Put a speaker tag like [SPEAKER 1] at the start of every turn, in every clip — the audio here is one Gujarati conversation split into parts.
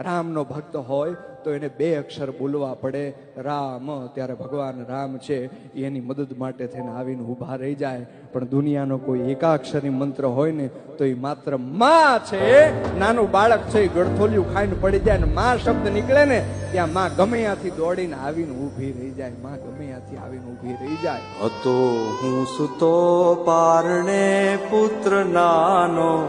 [SPEAKER 1] રામનો ભક્ત હોય તો એને બે અક્ષર બોલવા પડે. રામ, ત્યારે ભગવાન રામ છે, એની મદદ માટે થઈને આવીને ઊભા રહી જાય. પણ દુનિયાનો કોઈ એકાક્ષરી મંત્ર હોય ને, તો એ માત્રમાં છે. નાનું બાળક છે, એ ગળથોલિયું ખાઈને પડી જાય ને માં શબ્દ નીકળે ને, ત્યાં માં ગમે ત્યાંથી દોડીને આવીને ઊભી રહી જાય. માં ગમે ત્યાંથી આવીને ઊભી રહી જાય.
[SPEAKER 2] હતો હું સુતો પારણે પુત્ર નાનો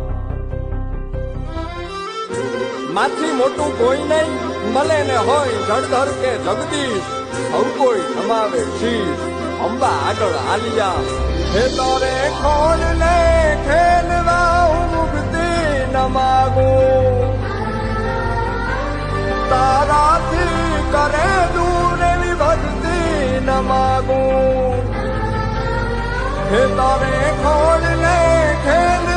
[SPEAKER 1] માથી મોટું કોઈ નહીં, મળે ને હોય જળધર કે જગદીશ, હવ કોઈ જમાવે શીશ. અંબા આગળ આલિયા હે તારે કોણ ને ખેલવા મુક્તિ ન માગો. તારાથી કરે દૂર એવી ભક્તિ ન માગો. હે તારે કોણ ને, ખેલ